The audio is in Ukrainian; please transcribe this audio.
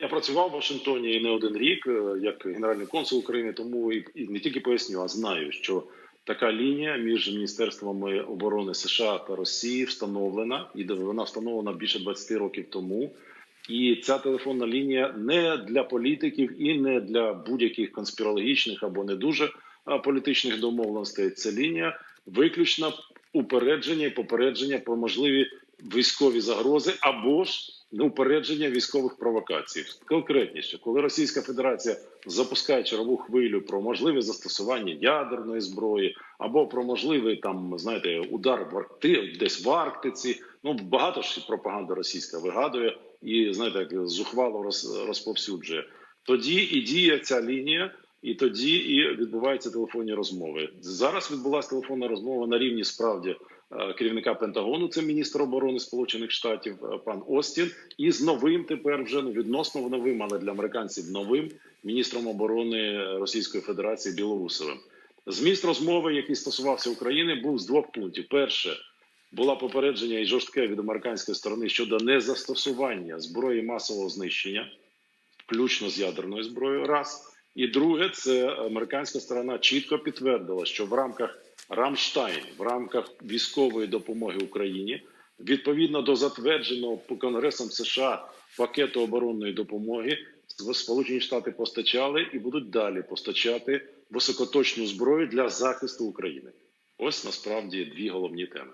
Я працював в Вашингтоні не один рік е, як генеральний консул України, тому і, не тільки поясню, а знаю, що така лінія між міністерствами оборони США та Росії встановлена, і вона встановлена більше 20 років тому. І ця телефонна лінія не для політиків і не для будь-яких конспірологічних або не дуже політичних домовленостей. Це лінія виключно упередження і попередження про можливі військові загрози або ж упередження військових провокацій. Конкретніше, коли Російська Федерація запускає чергову хвилю про можливе застосування ядерної зброї або про можливий там, знаєте, удар в Аркти, десь в Арктиці. Ну багато ж пропаганда російська вигадує і знаєте, як зухвало роз, розповсюджує. Тоді і діє ця лінія. І тоді і відбуваються телефонні розмови. Зараз відбулася телефонна розмова на рівні справді е, керівника Пентагону, це міністр оборони Сполучених Штатів е, пан Остін, і з новим тепер вже ну відносно новим, але для американців новим міністром оборони Російської Федерації Білоусовим. Зміст розмови, який стосувався України, був з двох пунктів: перше було попередження і жорстке від американської сторони щодо незастосування зброї масового знищення, включно з ядерною зброєю. Раз. І друге, це американська сторона чітко підтвердила, що в рамках Рамштайн, в рамках військової допомоги Україні, відповідно до затвердженого по Конгресом США пакету оборонної допомоги, Сполучені Штати постачали і будуть далі постачати високоточну зброю для захисту України. Ось насправді дві головні теми.